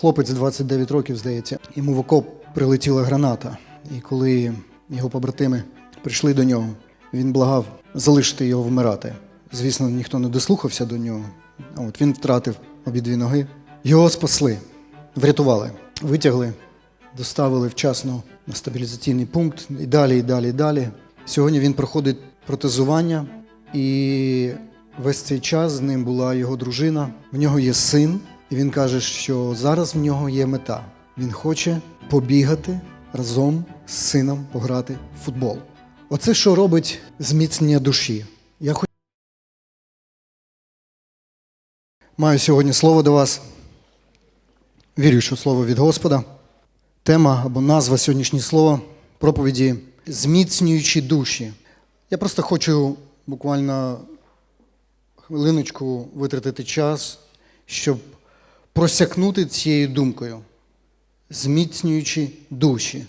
Хлопець 29 років, здається, йому в окоп прилетіла граната. І коли його побратими прийшли до нього, він благав залишити його вмирати. Звісно, ніхто не дослухався до нього. От він втратив обидві ноги. Його спасли, врятували, витягли, доставили вчасно на стабілізаційний пункт і далі, і далі, і далі. Сьогодні він проходить протезування, і весь цей час з ним була його дружина. В нього є син, і він каже, що зараз в нього є мета. Він хоче побігати разом з сином пограти в футбол. Оце що робить зміцнення душі. Я хочу маю сьогодні слово до вас. Вірю, що слово від Господа. Тема або назва сьогоднішнього слова проповіді зміцнюючі душі. Я просто хочу буквально хвилиночку витратити час, щоб просякнути цією думкою, зміцнюючи душі.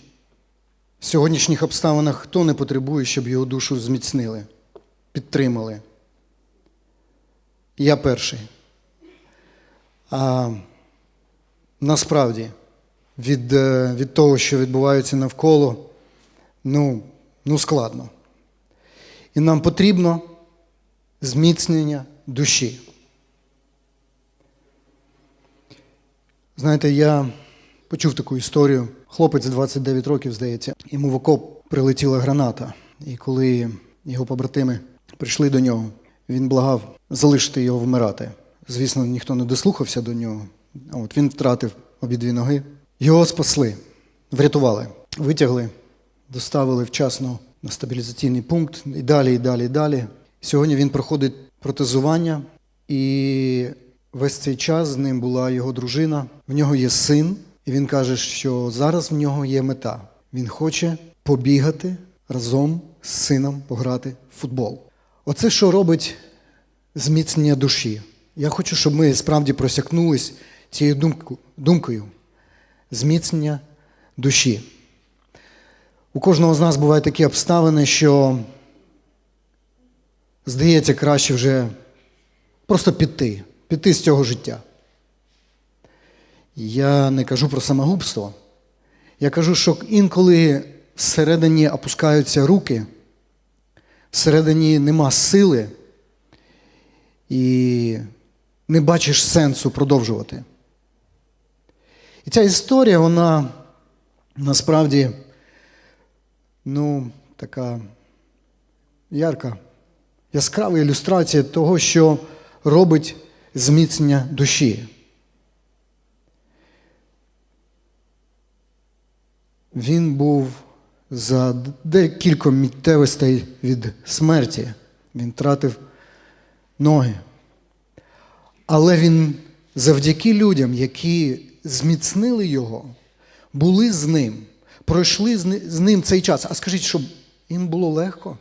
В сьогоднішніх обставинах хто не потребує, щоб його душу зміцнили, підтримали. Я перший. А насправді від, е, від того, що відбувається навколо, ну, ну складно. І нам потрібно зміцнення душі. Знаєте, я почув таку історію. Хлопець 29 років, здається, йому в окоп прилетіла граната. І коли його побратими прийшли до нього, він благав залишити його вмирати. Звісно, ніхто не дослухався до нього. От він втратив обидві ноги. Його спасли, врятували, витягли, доставили вчасно на стабілізаційний пункт і далі, і далі, і далі. Сьогодні він проходить протезування, і весь цей час з ним була його дружина. В нього є син, і він каже, що зараз в нього є мета. Він хоче побігати разом з сином пограти в футбол. Оце що робить зміцнення душі. Я хочу, щоб ми справді просякнулись цією думкою зміцнення душі. У кожного з нас бувають такі обставини, що здається, краще вже просто піти, піти з цього життя. Я не кажу про самогубство. Я кажу, що інколи всередині опускаються руки, всередині нема сили і не бачиш сенсу продовжувати. І ця історія, вона насправді ну, така ярка, яскрава ілюстрація того, що робить зміцнення душі. Він був за декілька миттєвостей від смерті. Він втратив ноги. Але він завдяки людям, які зміцнили його, були з ним, пройшли з ним цей час. А скажіть, щоб їм було легко?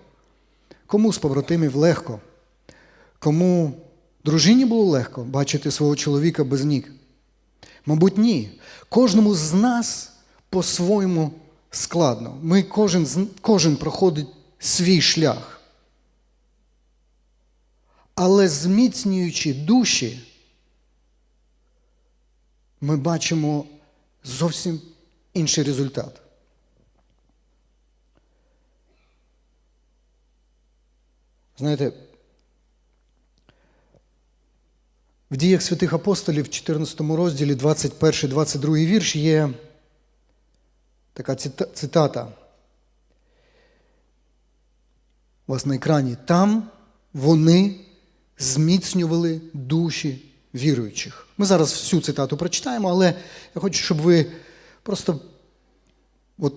Кому з побратимів легко? Кому дружині було легко бачити свого чоловіка без ніг? Мабуть, ні. Кожному з нас по-своєму складно. Ми кожен, кожен проходить свій шлях. Але зміцнюючи душі, ми бачимо зовсім інший результат. Знаєте, в діях святих апостолів, в 14 розділі, 21-22 вірш, є така цитата. У вас на екрані. Там вони зміцнювали душі віруючих. Ми зараз всю цитату прочитаємо, але я хочу, щоб ви просто от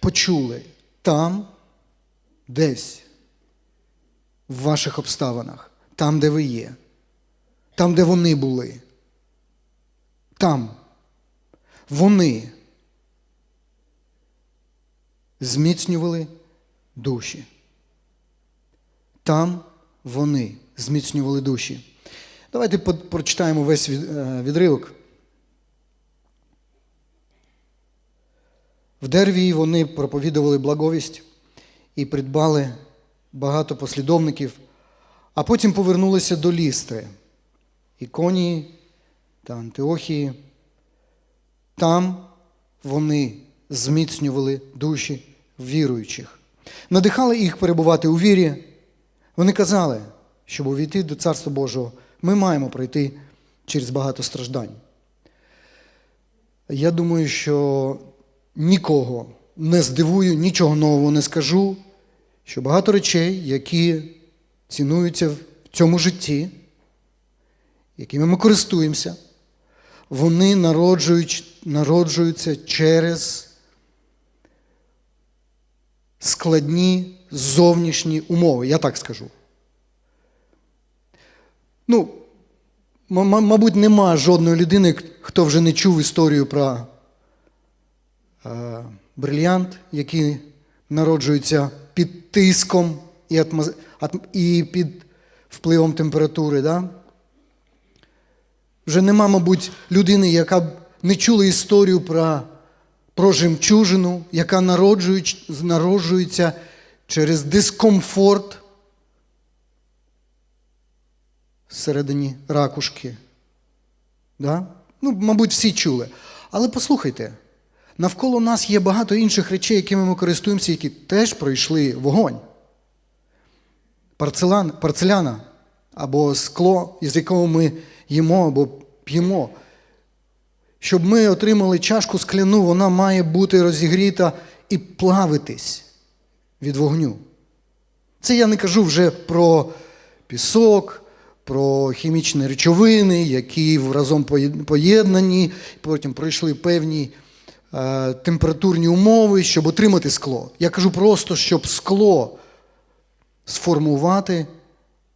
почули там, десь, в ваших обставинах, там, де ви є, там, де вони були. Там вони зміцнювали душі. Там вони зміцнювали душі. Давайте прочитаємо весь е, відривок. В Дервії вони проповідували благовість і придбали багато послідовників, а потім повернулися до лістри. І коні та Антиохії. Там вони зміцнювали душі віруючих, надихали їх перебувати у вірі. Вони казали, щоб увійти до Царства Божого, ми маємо пройти через багато страждань. Я думаю, що нікого не здивую, нічого нового не скажу, що багато речей, які цінуються в цьому житті, якими ми користуємося, вони народжують, народжуються через складні зовнішні умови. Я так скажу. Ну, мабуть, нема жодної людини, хто вже не чув історію про е, брильянт, який народжується під тиском і, атмоз... і під впливом температури. Да? Вже нема, мабуть, людини, яка б не чула історію про, про жемчужину, яка народжується через дискомфорт всередині ракушки. Да? Ну, мабуть, всі чули. Але послухайте, навколо нас є багато інших речей, якими ми користуємося, які теж пройшли вогонь. Парцелан, парцеляна або скло, із якого ми їмо або п'ємо. Щоб ми отримали чашку скляну, вона має бути розігріта і плавитись від вогню. Це я не кажу вже про пісок, про хімічні речовини, які разом поєднані, потім пройшли певні е, температурні умови, щоб отримати скло. Я кажу просто, щоб скло сформувати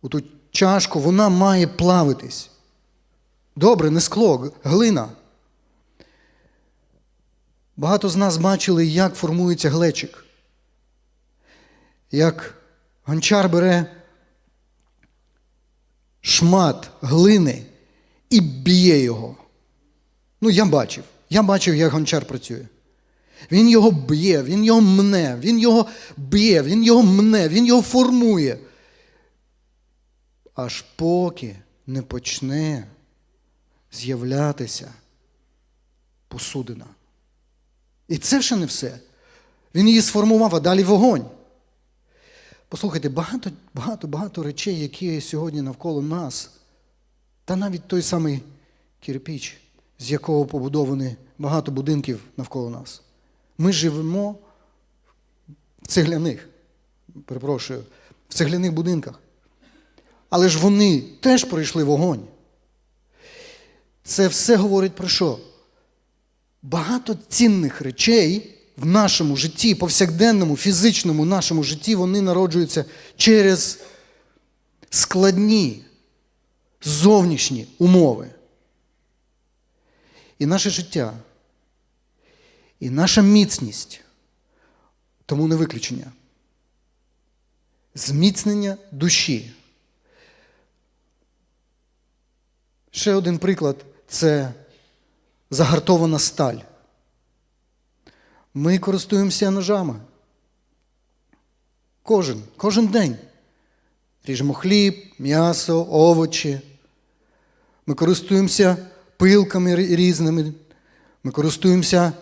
у ту чашку, вона має плавитись. Добре, не скло, глина. Багато з нас бачили, як формується глечик. Як гончар бере шмат глини і б'є його. Ну, я бачив. Я бачив, як гончар працює. Він його б'є, він його мне, він його б'є, він його мне, він його формує. Аж поки не почне з'являтися посудина. І це ще не все. Він її сформував, а далі вогонь. Послухайте, багато, багато, багато речей, які сьогодні навколо нас, та навіть той самий кирпіч, з якого побудовані багато будинків навколо нас. Ми живемо в цегляних, перепрошую, в цегляних будинках. Але ж вони теж пройшли вогонь. Це все говорить про що? Багато цінних речей в нашому житті, повсякденному, фізичному нашому житті, вони народжуються через складні зовнішні умови. І наше життя, і наша міцність тому не виключення. Зміцнення душі. Ще один приклад це загартована сталь. Ми користуємося ножами. Кожен, кожен день. Ріжемо хліб, м'ясо, овочі. Ми користуємося пилками різними. Ми користуємося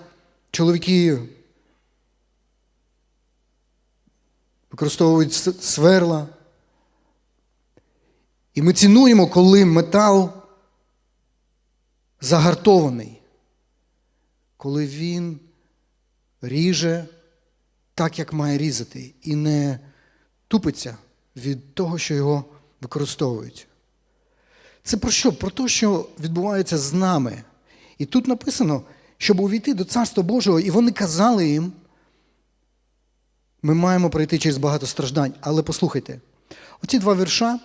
чоловіки. Використовують сверла. І ми цінуємо, коли метал загартований, коли він ріже так, як має різати, і не тупиться від того, що його використовують. Це про що? Про те, що відбувається з нами. І тут написано, щоб увійти до Царства Божого, і вони казали їм, ми маємо пройти через багато страждань. Але послухайте, оці два вірша,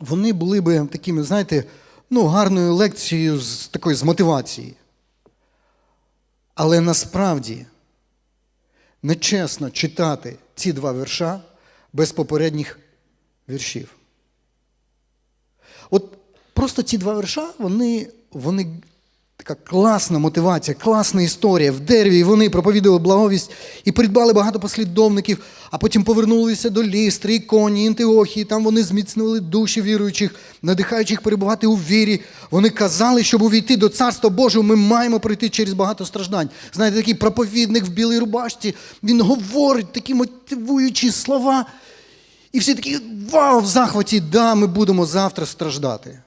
вони були би такими, знаєте, ну, гарною лекцією з такої з мотивації. Але насправді нечесно читати ці два вірша без попередніх віршів. От просто ці два вірша, вони, вони Така класна мотивація, класна історія. В дереві вони проповідували благовість і придбали багато послідовників, а потім повернулися до Лістри, Іконі, Інтиохії. Там вони зміцнили душі віруючих, надихаючи їх перебувати у вірі. Вони казали, щоб увійти до Царства Божого, ми маємо пройти через багато страждань. Знаєте, такий проповідник в білій рубашці, він говорить такі мотивуючі слова. І всі такі вау, в захваті, да, ми будемо завтра страждати.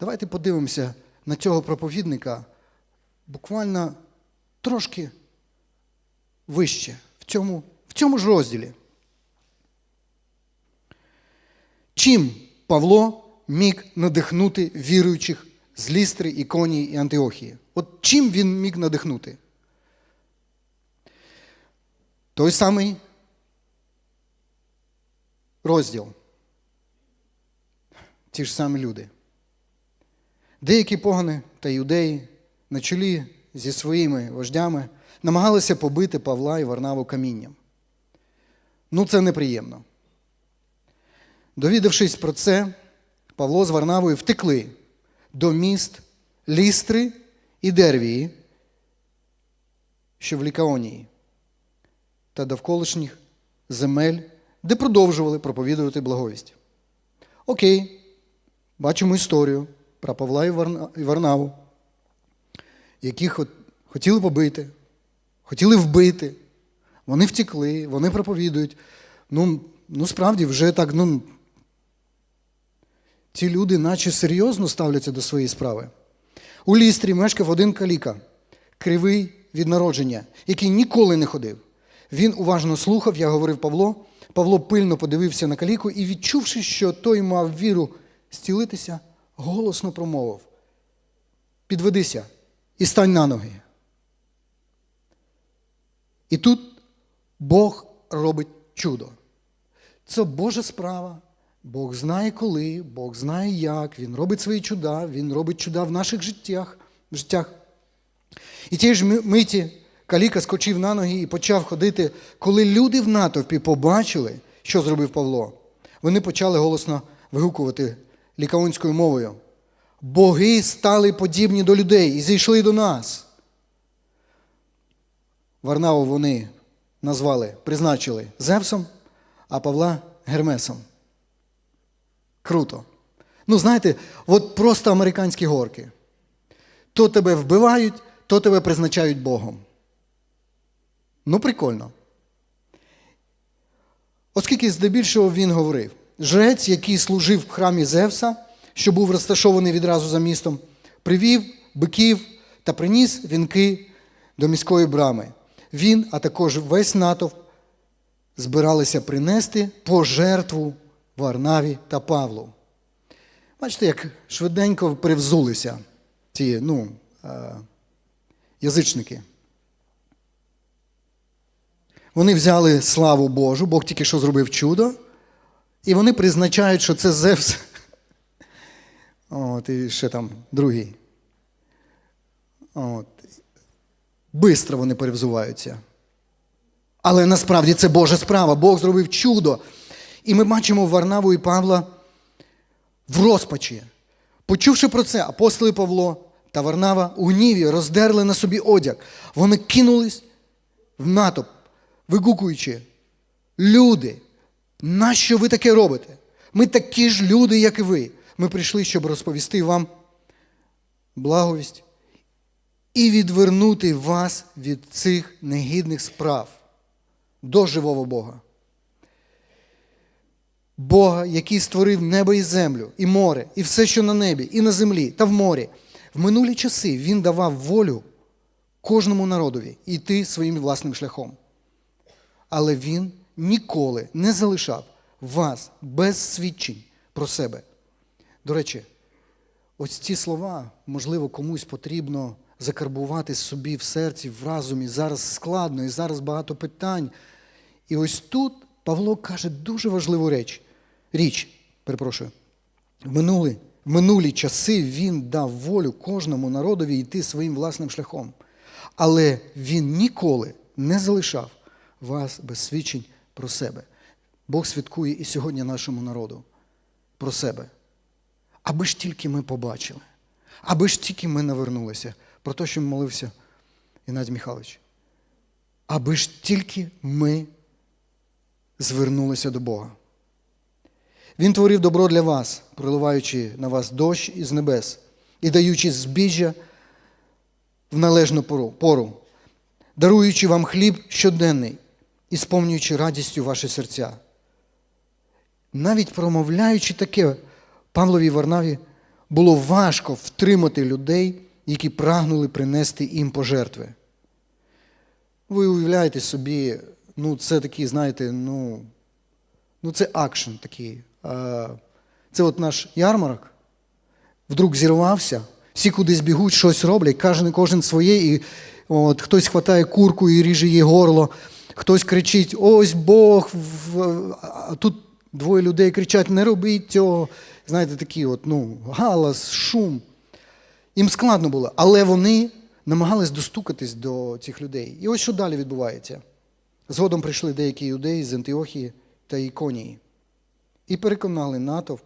Давайте подивимося на цього проповідника буквально трошки вище, в цьому, в цьому ж розділі. Чим Павло міг надихнути віруючих з Лістри, Іконії і Антиохії? От чим він міг надихнути? Той самий розділ. Ті ж самі люди. Деякі погани та юдеї на чолі зі своїми вождями намагалися побити Павла і Варнаву камінням. Ну, це неприємно. Довідавшись про це, Павло з Варнавою втекли до міст Лістри і Дервії, що в Лікаонії, та довколишніх земель, де продовжували проповідувати благовість. Окей, бачимо історію про Павла і Варнаву, яких хотіли побити, хотіли вбити. Вони втекли, вони проповідують. Ну, ну справді, вже так, ну, ці люди наче серйозно ставляться до своєї справи. У лістрі мешкав один каліка, кривий від народження, який ніколи не ходив. Він уважно слухав, я говорив Павло. Павло пильно подивився на каліку і, відчувши, що той мав віру зцілитися, голосно промовив: Підведися і стань на ноги. І тут Бог робить чудо. Це Божа справа. Бог знає коли, Бог знає як, Він робить свої чуда, Він робить чуда в наших життях. життях. І тієї ж миті Каліка скочив на ноги і почав ходити. Коли люди в натовпі побачили, що зробив Павло, вони почали голосно вигукувати лікаонською мовою. Боги стали подібні до людей і зійшли до нас. Варнаву вони назвали, призначили Зевсом, а Павла Гермесом. Круто. Ну, знаєте, от просто американські горки. То тебе вбивають, то тебе призначають Богом. Ну, прикольно. Оскільки здебільшого він говорив, жрець, який служив в храмі Зевса, що був розташований відразу за містом, привів биків та приніс вінки до міської брами. Він, а також весь натовп, збиралися принести пожертву Варнаві та Павлу. Бачите, як швиденько привзулися ці ну, е, язичники. Вони взяли славу Божу, Бог тільки що зробив чудо, і вони призначають, що це Зевс. От, і ще там другий. От. Бистро вони перевзуваються. Але насправді це Божа справа. Бог зробив чудо. І ми бачимо Варнаву і Павла в розпачі. Почувши про це, апостоли Павло та Варнава у гніві роздерли на собі одяг. Вони кинулись в натовп, вигукуючи: Люди, нащо ви таке робите? Ми такі ж люди, як і ви. Ми прийшли, щоб розповісти вам благовість і відвернути вас від цих негідних справ до живого Бога. Бога, який створив небо і землю, і море, і все, що на небі, і на землі, та в морі. В минулі часи Він давав волю кожному народові йти своїм власним шляхом. Але Він ніколи не залишав вас без свідчень про себе. До речі, ось ці слова, можливо, комусь потрібно закарбувати собі в серці, в разумі. Зараз складно і зараз багато питань. І ось тут Павло каже дуже важливу річ. Річ, перепрошую. В минулі, в минулі часи він дав волю кожному народові йти своїм власним шляхом. Але він ніколи не залишав вас без свідчень про себе. Бог свідкує і сьогодні нашому народу про себе. Аби ж тільки ми побачили, Аби ж тільки ми навернулися про те, що молився Геннадій Михайлович. Аби ж тільки ми звернулися до Бога. Він творив добро для вас, проливаючи на вас дощ із небес і даючи збіжжя в належну пору- даруючи вам хліб щоденний і сповнюючи радістю ваші серця. Навіть промовляючи таке, Павлові Варнаві було важко втримати людей, які прагнули принести їм пожертви. Ви уявляєте собі, ну це такий, знаєте, ну, ну це акшн такий. Це от наш ярмарок вдруг зірвався, всі кудись бігуть, щось роблять, кожен, кожен своє, і от, хтось хватає курку і ріже їй горло, хтось кричить: ось Бог. А тут двоє людей кричать: не робіть цього. Знаєте, такі от, ну, галас, шум. Їм складно було, але вони намагались достукатись до цих людей. І ось що далі відбувається. Згодом прийшли деякі юдеї з Антиохії та Іконії і переконали натовп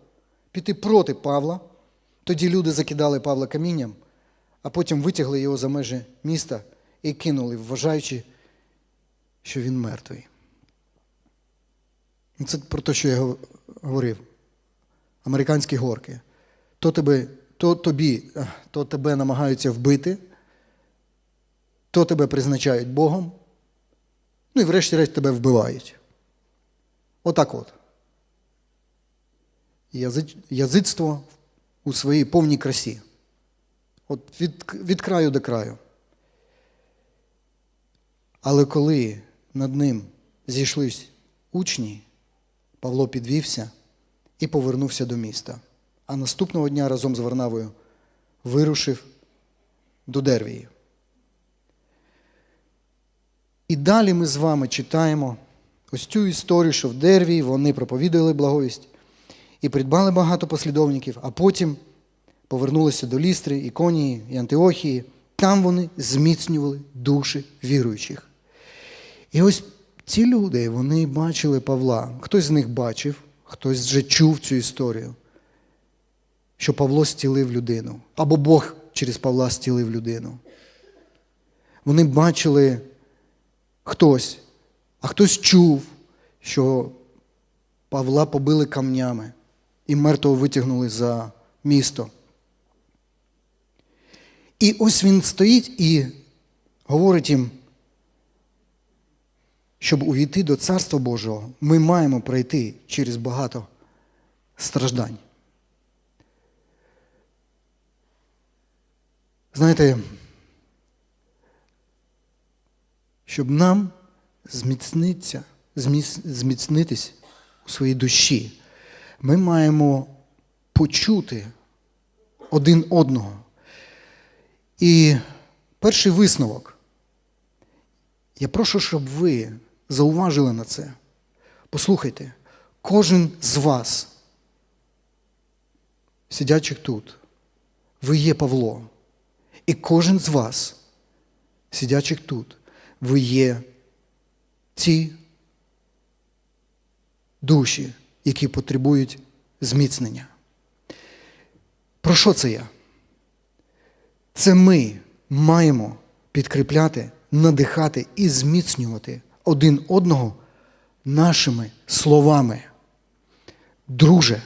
піти проти Павла. Тоді люди закидали Павла камінням, а потім витягли його за межі міста і кинули, вважаючи, що він мертвий. Це про те, що я говорив. Американські горки. То, тебе, то тобі, то тебе намагаються вбити, то тебе призначають Богом, ну і врешті-решт тебе вбивають. Отак от. Язицтво у своїй повній красі. От від, від краю до краю. Але коли над ним зійшлись учні, Павло підвівся і повернувся до міста. А наступного дня разом з Варнавою вирушив до Дервії. І далі ми з вами читаємо ось цю історію, що в Дервії вони проповідували благовість і придбали багато послідовників, а потім повернулися до Лістри, Іконії і Антиохії. Там вони зміцнювали душі віруючих. І ось ці люди, вони бачили Павла. Хтось з них бачив, хтось вже чув цю історію, що Павло стілив людину, або Бог через Павла стілив людину. Вони бачили хтось, а хтось чув, що Павла побили камнями і мертвого витягнули за місто. І ось він стоїть і говорить їм, щоб увійти до Царства Божого, ми маємо пройти через багато страждань. Знаєте, щоб нам зміцнитися, зміцнитись у своїй душі, ми маємо почути один одного. І перший висновок. Я прошу, щоб ви зауважили на це. Послухайте, кожен з вас, сидячих тут, ви є Павло. І кожен з вас, сидячих тут, ви є ті душі, які потребують зміцнення. Про що це я? Це ми маємо підкріпляти, надихати і зміцнювати один одного нашими словами. Друже,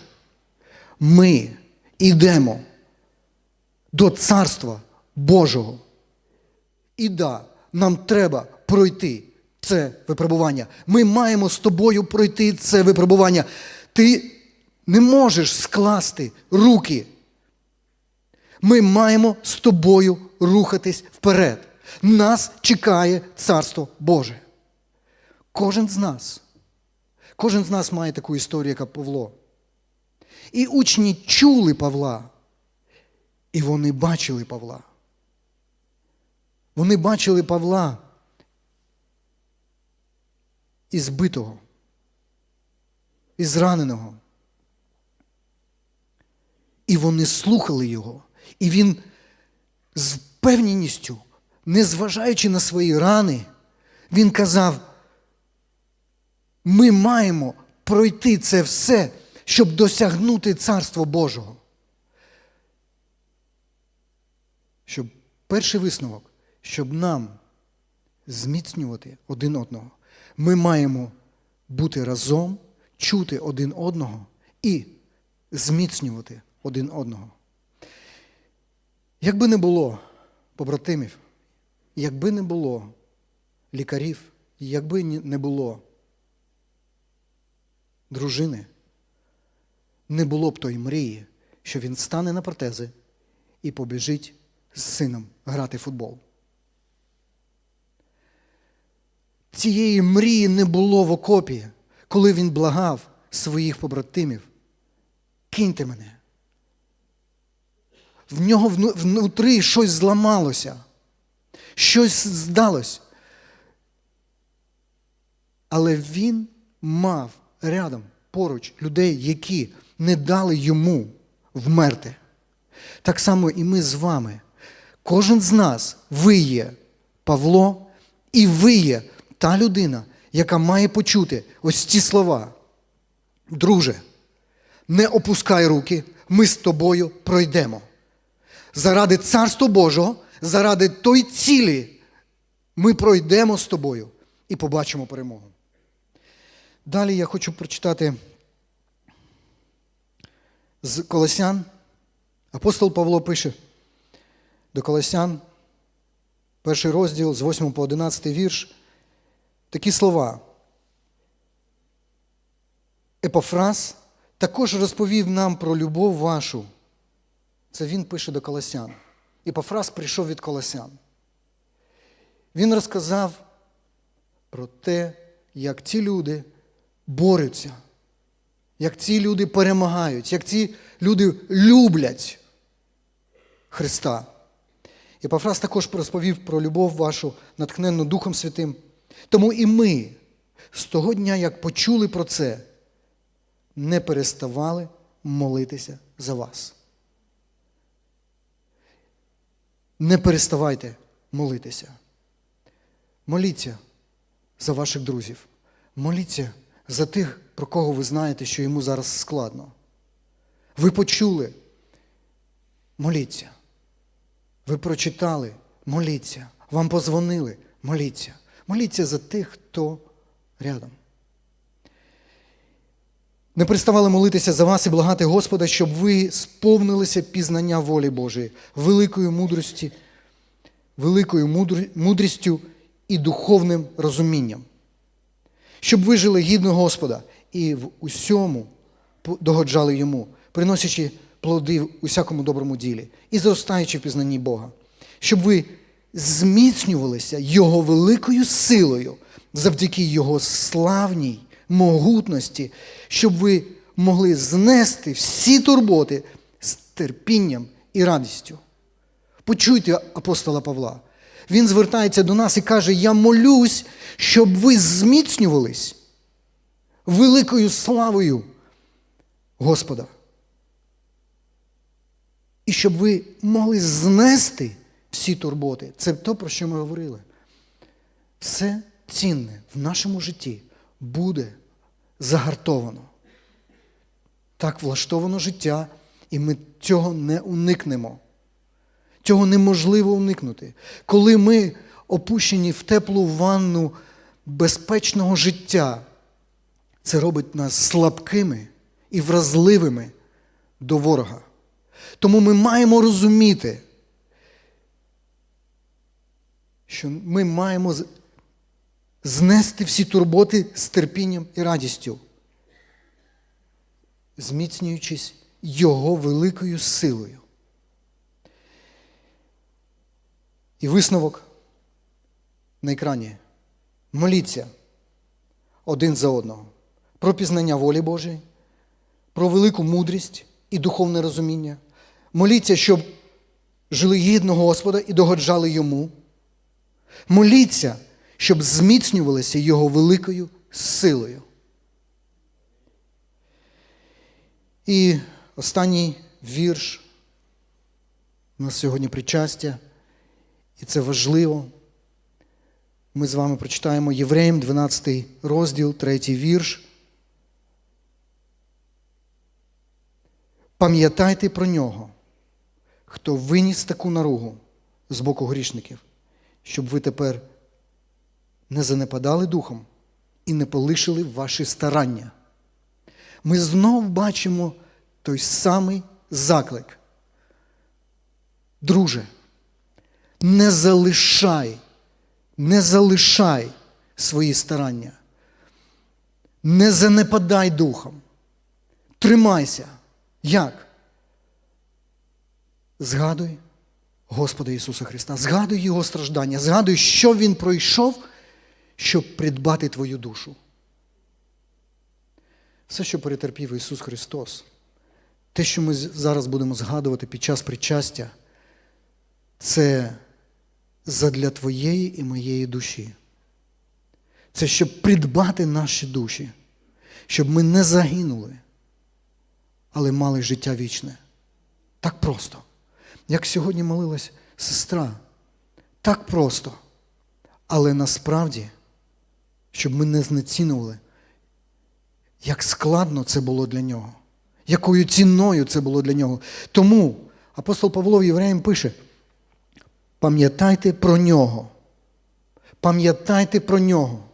ми йдемо до Царства Божого. І да, нам треба пройти це випробування. Ми маємо з тобою пройти це випробування. Ти не можеш скласти руки. Ми маємо з тобою рухатись вперед. Нас чекає Царство Боже. Кожен з нас. Кожен з нас має таку історію, як Павло. І учні чули Павла, і вони бачили Павла. Вони бачили Павла і збитого, і зраненого. І вони слухали його. І він з впевненістю, незважаючи на свої рани, він казав: ми маємо пройти це все, щоб досягнути Царства Божого. щоб перший висновок, щоб нам зміцнювати один одного, ми маємо бути разом, чути один одного і зміцнювати один одного. Якби не було побратимів, якби не було лікарів, якби не було дружини, не було б тої мрії, що він стане на протези і побіжить з сином грати в футбол. Цієї мрії не було в окопі, коли він благав своїх побратимів. Киньте мене. В нього вну- внутрі щось зламалося, щось здалось. Але він мав рядом поруч людей, які не дали йому вмерти. Так само і ми з вами. Кожен з нас, ви є Павло, і ви є та людина, яка має почути ось ці слова. Друже, не опускай руки, ми з тобою пройдемо. Заради Царства Божого, заради той цілі, ми пройдемо з тобою і побачимо перемогу. Далі я хочу прочитати з Колосян. Апостол Павло пише до Колосян, перший розділ з 8 по 11 вірш, такі слова. Епофраз також розповів нам про любов вашу. Це він пише до Колосян. Епофраз прийшов від Колосян. Він розказав про те, як ці люди борються, як ці люди перемагають, як ці люди люблять Христа. І Пафрас також розповів про любов вашу, натхненну Духом Святим. Тому і ми з того дня, як почули про це, не переставали молитися за вас. Не переставайте молитися. Моліться за ваших друзів. Моліться за тих, про кого ви знаєте, що йому зараз складно. Ви почули. Моліться. Ви прочитали, моліться. Вам позвонили, моліться. Моліться за тих, хто рядом. Не переставали молитися за вас і благати Господа, щоб ви сповнилися пізнання волі Божої, великою мудрості, великою мудрістю і духовним розумінням, щоб ви жили гідно Господа і в усьому догоджали йому, приносячи плоди в усякому доброму ділі і зростаючи в пізнанні Бога, щоб ви зміцнювалися Його великою силою завдяки Його славній могутності, щоб ви могли знести всі турботи з терпінням і радістю. Почуйте апостола Павла. Він звертається до нас і каже: Я молюсь, щоб ви зміцнювались великою славою Господа. І щоб ви могли знести всі турботи. Це те, про що ми говорили. Все цінне в нашому житті буде загартовано. Так влаштовано життя, і ми цього не уникнемо. Цього неможливо уникнути. Коли ми опущені в теплу ванну безпечного життя, це робить нас слабкими і вразливими до ворога. Тому ми маємо розуміти, що ми маємо знести всі турботи з терпінням і радістю, зміцнюючись Його великою силою. І висновок на екрані. Моліться один за одного про пізнання волі Божої, про велику мудрість і духовне розуміння. Моліться, щоб жили гідно Господа і догоджали йому. Моліться, щоб зміцнювалися Його великою силою. І останній вірш у нас сьогодні причастя, і це важливо. Ми з вами прочитаємо Євреям 12 розділ, 3 вірш. Пам'ятайте про нього, хто виніс таку наругу, з боку грішників, щоб ви тепер не занепадали духом і не полишили ваші старання. Ми знов бачимо той самий заклик. Друже, не залишай, не залишай свої старання. Не занепадай духом. Тримайся. Як? Згадуй Господа Ісуса Христа, згадуй Його страждання, згадуй, що Він пройшов, щоб придбати твою душу. Все, що перетерпів Ісус Христос, те, що ми зараз будемо згадувати під час причастя, це задля твоєї і моєї душі. Це щоб придбати наші душі, щоб ми не загинули, але мали життя вічне. Так просто. Як сьогодні молилась сестра, так просто. Але насправді, щоб ми не знецінували, як складно це було для нього, якою ціною це було для нього. Тому апостол Павло в Євреям пише: пам'ятайте про нього. Пам'ятайте про нього.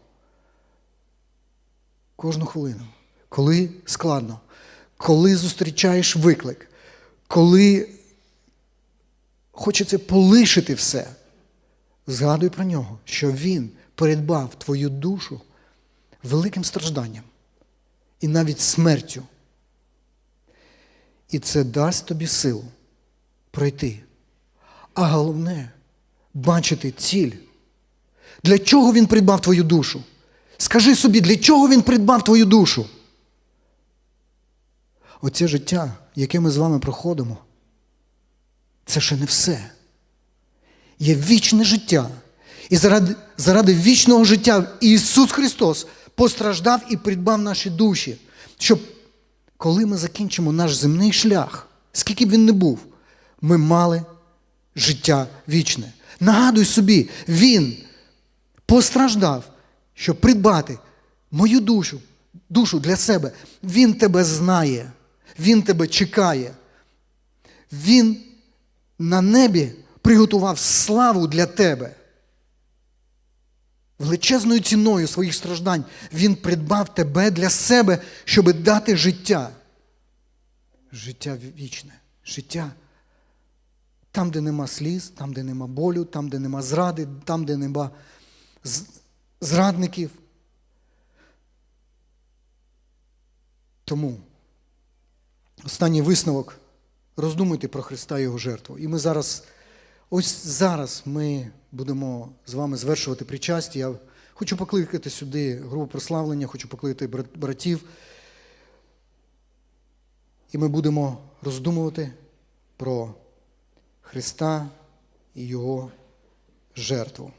Кожну хвилину. Коли складно, коли зустрічаєш виклик, коли хочеться полишити все, згадуй про нього, що він передбав твою душу великим стражданням і навіть смертю. І це дасть тобі силу пройти. А головне бачити ціль. Для чого він придбав твою душу? Скажи собі, для чого він придбав твою душу? Оце життя, яке ми з вами проходимо, це ще не все. Є вічне життя. І заради, заради вічного життя Ісус Христос постраждав і придбав наші душі, щоб коли ми закінчимо наш земний шлях, скільки б він не був, ми мали життя вічне. Нагадуй собі, Він постраждав, щоб придбати мою душу, душу для себе. Він тебе знає, Він тебе чекає. Він на небі приготував славу для тебе. Величезною ціною своїх страждань Він придбав тебе для себе, щоб дати життя. Життя вічне, життя там, де нема сліз, там, де нема болю, там, де нема зради, там, де нема зрадників. Тому останній висновок роздумуйте про Христа і Його жертву. І ми зараз, ось зараз ми будемо з вами звершувати причастя. Я хочу покликати сюди групу прославлення, хочу покликати братів. І ми будемо роздумувати про Христа і Його жертву.